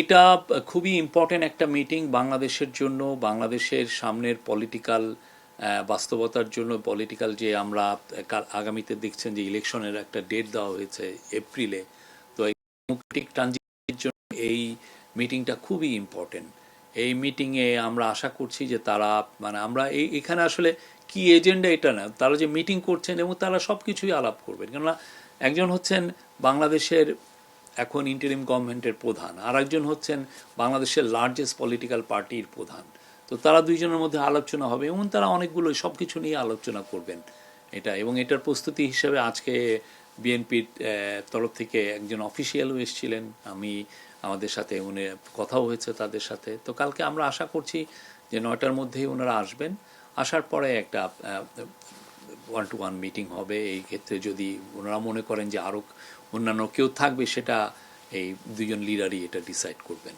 এটা খুবই ইম্পর্টেন্ট একটা মিটিং বাংলাদেশের জন্য, বাংলাদেশের সামনের পলিটিক্যাল বাস্তবতার জন্য পলিটিক্যাল যে আমরা আগামীতে দেখছেন যে ইলেকশনের একটা ডেট দেওয়া হয়েছে এপ্রিলে তো এই ডেমোক্রেটিক ট্রানজিশনের জন্য এই মিটিংটা খুবই ইম্পর্টেন্ট এই মিটিংয়ে আমরা আশা করছি যে তারা মানে আমরা এই, এখানে আসলে কি এজেন্ডা এটা না, তারা যে মিটিং করছেন এবং তারা সব কিছুই আলাপ করবেন। কেননা একজন হচ্ছেন বাংলাদেশের এখন ইন্টারিম গভর্নমেন্টের প্রধান। আর একজন হচ্ছেন বাংলাদেশের লার্জেস্ট পলিটিক্যাল পার্টির প্রধান। তো তারা দুইজনের মধ্যে আলোচনা হবে এবং তারা অনেকগুলো সব কিছু নিয়ে আলোচনা করবেন এটা। এবং এটার প্রস্তুতি হিসেবে আজকে বিএনপির তরফ থেকে একজন অফিসিয়ালও এসেছিলেন। আমি আমাদের সাথে উনি কথাও হয়েছে তাদের সাথে। তো কালকে আমরা আশা করছি যে নয়টার মধ্যেই ওনারা আসবেন। আসার পরে একটা ওয়ান টু ওয়ান মিটিং হবে, এই ক্ষেত্রে যদি ওনারা মনে করেন যে আরও অন্যান্য কেউ থাকবে, সেটা এই দুজন লিডারই এটা ডিসাইড করবেন।